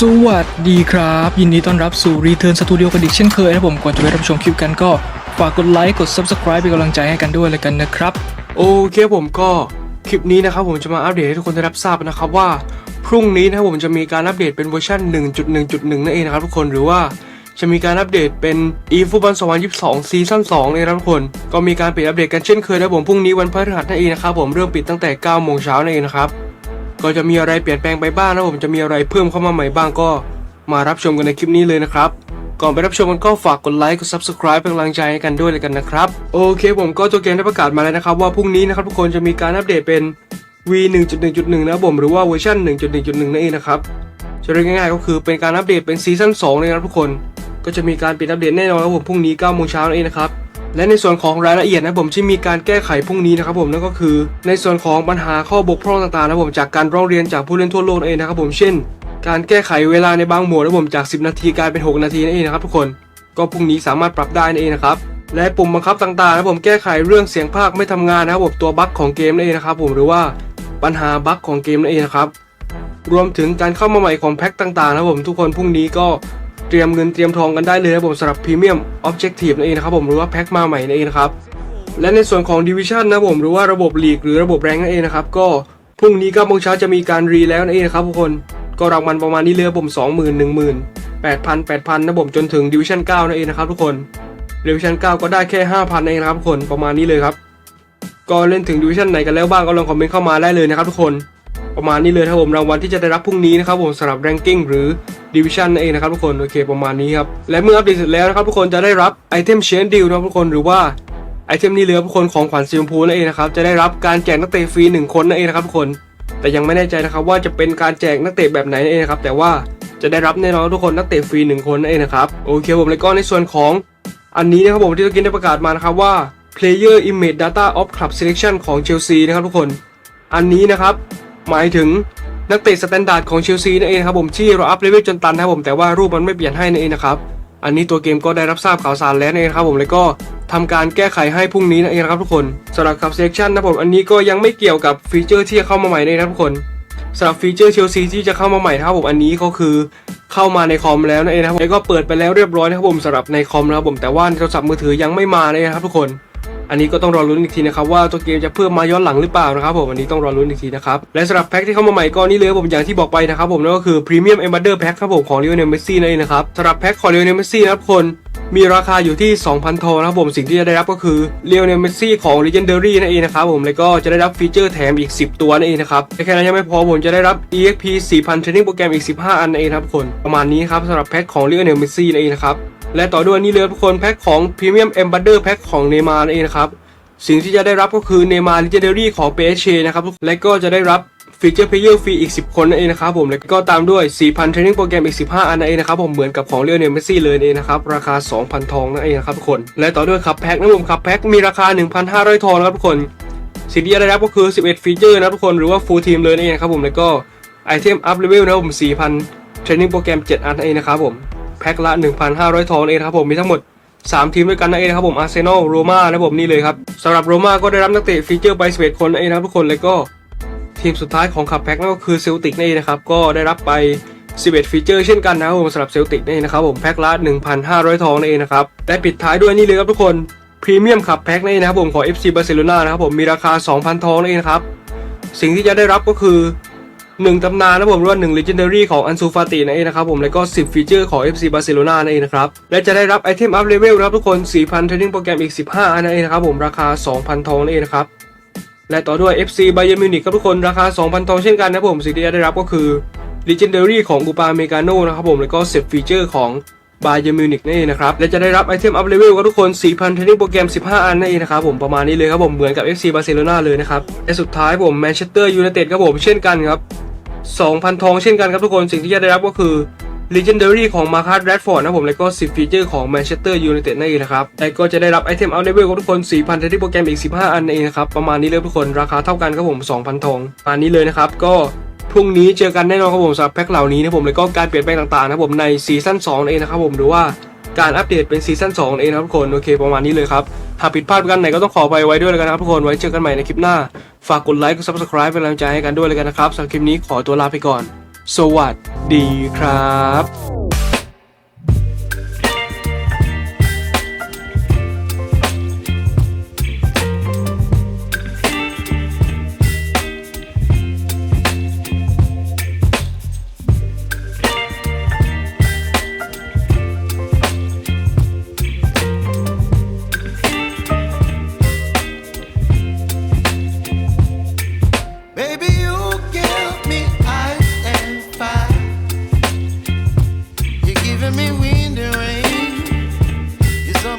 สวัสดีครับ ยินดีต้อนรับสู่ Return Studio กันอีกเช่นเคยนะผมก่อนจะไปรับชมคลิปกันก็ ฝากกดไลค์กด Subscribe เป็นกำลังใจให้กันด้วยเลยกันนะครับ โอเคผมก็คลิปนี้นะครับผมจะมาอัปเดตให้ทุกคนได้รับทราบนะครับว่า พรุ่งนี้นะครับผมจะมีการอัปเดตเป็นเวอร์ชัน1.1.1 นั่นเองนะครับทุกคนหรือว่าจะมีการอัปเดตเป็น e f o o t b a l 2022 ซีซั่น2เลยนะทุกคน ก็มีการปิดอัปเดตกันเช่นเคยนะผมพรุ่งนี้วันพฤหัสนั่นเองนะครับผมเริ่มปิดตั้งแต่9โมงเช้านั่นเองนะครับ ก็จะมีอะไรเปลี่ยนแปลงไปบ้างนะผมจะมีอะไรเพิ่มเข้ามาใหม่บ้างก็มารับชมกันในคลิปนี้เลยนะครับก่อนไปรับชมกันก็ฝากกดไลค์กด subscribe เป็นกำลังใจให้กันด้วยเลยกันนะครับ โอเคผมก็ตัวเกมได้ประกาศมาแล้วนะครับว่าพรุ่งนี้นะครับทุกคนจะมีการอัปเดตเป็น V 1.1.1 นะผมหรือว่าเวอร์ชัน1.1.1 นั่นเองนะครับจะเรียกง่ายๆก็คือเป็นการอัปเดตเป็นซีซั่น2เลยนะครับทุกคน ก็จะมีการปิดอัปเดตแน่นอนครับผมพรุ่งนี้9โมงเช้านั่นเองนะครับ และในส่วนของรายละเอียดนะผมที่มีการแก้ไขพรุ่งนี้นะครับผมนั่นก็คือ ในส่วนของปัญหาข้อบกพร่องต่างๆนะผมจากการร้องเรียนจากผู้เล่นทั่วโลกเองนะครับผมเช่น การแก้ไขเวลาในบางหมวดนะผมจาก 10 นาทีกลายเป็น 6 นาทีนั่นเองนะครับทุกคนก็พรุ่งนี้สามารถปรับได้นั่นเองนะครับและปุ่มบังคับต่างๆนะผมแก้ไขเรื่องเสียงภาคไม่ทำงานนะครับผมตัวบั๊กของเกมนั่นเองนะครับผมหรือว่าปัญหาบั๊กของเกมนั่นเองนะครับรวมถึงการเข้ามาใหม่ของแพ็คต่างๆนะผมทุกคนพรุ่งนี้ก็ เตรียมเงินเตรียมทองกันได้เลยนะครับผมสำหรับพรีเมียมออบเจกตีฟนั่นเองนะครับผมหรือว่าแพ็คมาใหม่นั่นเองนะครับและในส่วนของดิวิชันนะผมหรือว่าระบบลีกหรือระบบแรงนั่นเองนะครับก็พรุ่งนี้9โมงเช้าจะมีการรีแล้วนั่นเองนะครับทุกคนก็รางวัลประมาณนี้เลยครับผม20,000 1 0 0 0 8,000 8,000นะผมจนถึงดิวิชั่น9นั่นเองนะครับทุกคนดิวิชั่น9ก็ได้แค่ 5,000เองนะครับทุกคนประมาณนี้เลยครับก็เล่นถึงดิวิชั่นไหนกันแล้วบ้างก็ลองคอมเมนต์เข้ามาได้เลยนะครับทุกคนประมาณนี้เลยครับผมรางวัลที่จะได้รับพรุ่งนี้นะครับผมสำหรับ ranking หรือ division นั่นเองนะครับทุกคนโอเคประมาณนี้ครับและเมื่ออัปเดตเสร็จแล้วนะครับทุกคนจะได้รับไอเทม chain deal นะครับทุกคนหรือว่าไอเทมนี้เหลยครับทุกคนของขวัญสีมพูนั่นเองนะครับจะได้รับการแจกนักเตะฟรีหนึ่งคนนั่นเองนะครับทุกคน แต่ยังไม่แน่ใจนะครับว่าจะเป็นการแจกนักเตะแบบไหนนั่นเองนะครับแต่ว่าจะได้รับแน่นอนทุกคนนักเตะฟรีหนึ่งคนนั่นเองนะครับโอเคผมแล้วก็ในส่วนของอันนี้นะครับผมที่ตะกี้ได้ประกาศมานะครับว่า player image data of club selection ของเชลซีนะครับทุกคน อันนี้นะครับหมายถึง นักเตะสแตนดาร์ดของเชลซีนั่นเองครับผมที่เราอัพเลเวลจนตันนะครับผมแต่ว่ารูปมันไม่เปลี่ยนให้นั่นเองนะครับอันนี้ตัวเกมก็ได้รับทราบข่าวสารแล้วนั่นเองครับผมแล้วก็ทำการแก้ไขให้พรุ่งนี้นั่นเองนะครับทุกคนสำหรับขับเซกชันนะครับผมอันนี้ก็ยังไม่เกี่ยวกับฟีเจอร์ที่จะเข้ามาใหม่นั่นะครับทุกคนสำหรับฟีเจอร์เชลซีที่จะเข้ามาใหม่นะครับผมอันนี้ก็คือเข้ามาในคอมแล้วนั่นเองนะครับแล้วก็เปิดไปแล้วเรียบร้อยนะครับผมสำหรับในคอมนะครับผมแต่ว่าโทรศัพท์มือถือยังไม่มาเองนะครับทุกคน อันนี้ก็ต้องรอลุ้นอีกทีนะครับว่าตัวเกมจะเพิ่มมาย้อนหลังหรือเปล่านะครับผมอันนี้ต้องรอลุ้นอีกทีนะครับและสำหรับแพ็คที่เข้ามาใหม่ก็นี่เลยผมอย่างที่บอกไปนะครับผมนั่นก็คือพรีเมียมเอมบัตเดอร์แพ็คครับผมของเลโอเนลเมสซี่นั่นเองนะครับสำหรับแพ็คของเลโอเนลเมสซี่นะครับคนมีราคาอยู่ที่ 2,000ทองนะครับผมสิ่งที่จะได้รับก็คือเลโอเนลเมสซี่ของ Legendary นั่นเองนะครับผมแล้วก็จะได้รับฟีเจอร์แถมอีก 10 ตัวนั่นเองนะครับแค่นั้นยังไม่พอผมจะได้รับ EXP 4,000 Training โปรแกรมอีก 15 อันนั่นเองครับคนประมาณนี้ครับสำหรับแพ็คของเลโอเนลเมสซี่นั่นเองนะครับ และต่อด้วยนี่เลยทุกคนแพ็คของพรีเมียมเอมบัตเดอร์แพ็คของเนมาร์นเองนะครับ สิ่งที่จะได้รับก็คือเนมาร์ลิเจเดอรี่ของ PSG นะครับ และก็จะได้รับฟีเจอร์เพลเยอร์ฟรีอีก 10 คนนั่นเองนะครับผมแล้วก็ตามด้วย 4,000เทรนนิ่งโปรแกรมอีก 15 อันนั่นเองนะครับผมเหมือนกับของเรียวเนลเมสซี่เลยนั่นเองนะครับราคา 2,000 ทองนั่นเองนะครับทุกคน และต่อด้วยคับแพ็คนะผมคับแพ็คมีราคา 1,500 ทองนะครับทุกคนสิ่งที่จะได้รับก็คือ 11 ฟีเจอร์นะทุกคนหรือว่า full team เลยนั่นเองครับผมแล้วก็ไอเทมอัพเลเวลนะครับผม4,000เทรนนิ่งโปรแกรม 7 อันนั่นเองนะครับผมแพ็คละ 1,500 ทองนะเองนะครับผมมีทั้งหมด 3 ทีมด้วยกันนั่นเองนะครับผมอาร์เซนอลโรม่านะผมนี่เลยครับสำหรับโรม่าก็ได้รับนักเตะฟีเจอร์ไป11คนนั่นเองนะครับทุกคนแล้วก็ทีมสุดท้ายของขับแพ็คนั่นก็คือเซลติกนั่นเองนะครับก็ได้รับไป 11 ฟีเจอร์เช่นกันนะครับผมสำหรับเซลติกนั่นะครับผมแพ็คละ 1,500 ทองนั่นเองนะครับและปิดท้ายด้วยนี่เลยครับทุกคนพรีเมียมขับแพ็คนั่นะครับผมของ FC บาร์เซโลนานะครับผมมีราคา 2,000 ทองนั่นเองนะครับสิ่งที่จะได้รับก็คือ หนึ่งตำนานนะผมรว่าหนึ่ง legendary ของอันซูฟาตินั่นเองนะครับผมแล้วก็ 10 ฟีเจอร์ของ FC Barcelona นั่นเองนะครับและจะได้รับไอเทมอัพเลเวลนะครับทุกคน 4,000 Training โปรแกรมอีก 15 อันนั่นเองนะครับผมราคา 2,000 ทองนั่นเองนะครับและต่อด้วย FC Bayern Munich ครับทุกคนราคา 2,000 ทองเช่นกันนะผมสิ่งที่จะได้รับก็คือ legendary ของอุปาเมกาโนนะครับผมแล้วก็ 10 ฟีเจอร์ของบาเยอร์มิวนิกนั่นเองนะครับ และจะได้รับไอเทมอัพเลเวลกับทุกคน 4,000 Training โปรแกรม 15 อันนั่นเองนะครับผมประมาณนี้เลยครับผมเหมือนกับ FC Barcelona เลยนะครับและสุดท้ายผม Manchester United ครับผมเช่นกันครับ 2,000 ทองเช่นกันครับทุกคนสิ่งที่จะได้รับก็คือ Legendary ของ Marcus Rashford นะผมแล้วก็ 10 ฟีเจอร์ของ Manchester United นั่นเองนะครับและก็จะได้รับไอเทมเอาเลเวลกับทุกคน4,000ที่โปรแกรมอีก 15 อันนั่นเองนะครับ ประมาณนี้เลยทุกคนราคาเท่ากันครับผม 2,000 ทองประมาณนี้เลยนะครับ ก็พรุ่งนี้เจอกันแน่นอนครับผมสำหรับแพ็คเหล่านี้นะผมแล้วก็การเปลี่ยนแปลงต่างๆนะผมในซีซั่น2นั่นเองนะครับผมหรือว่า การอัปเดตเป็นซีซั่น2เองนะครับทุกคนโอเคประมาณนี้เลยครับหากผิดพลาดประกันไหนก็ต้องขอไปไว้ด้วยแล้วกันนะครับทุกคนไว้เจอกันใหม่ในคลิปหน้า ฝากกดไลค์กด subscribe เป็นกำลังใจให้กันด้วยเลยกันนะครับสำหรับคลิปนี้ขอตัวลาไปก่อน สวัสดีครับ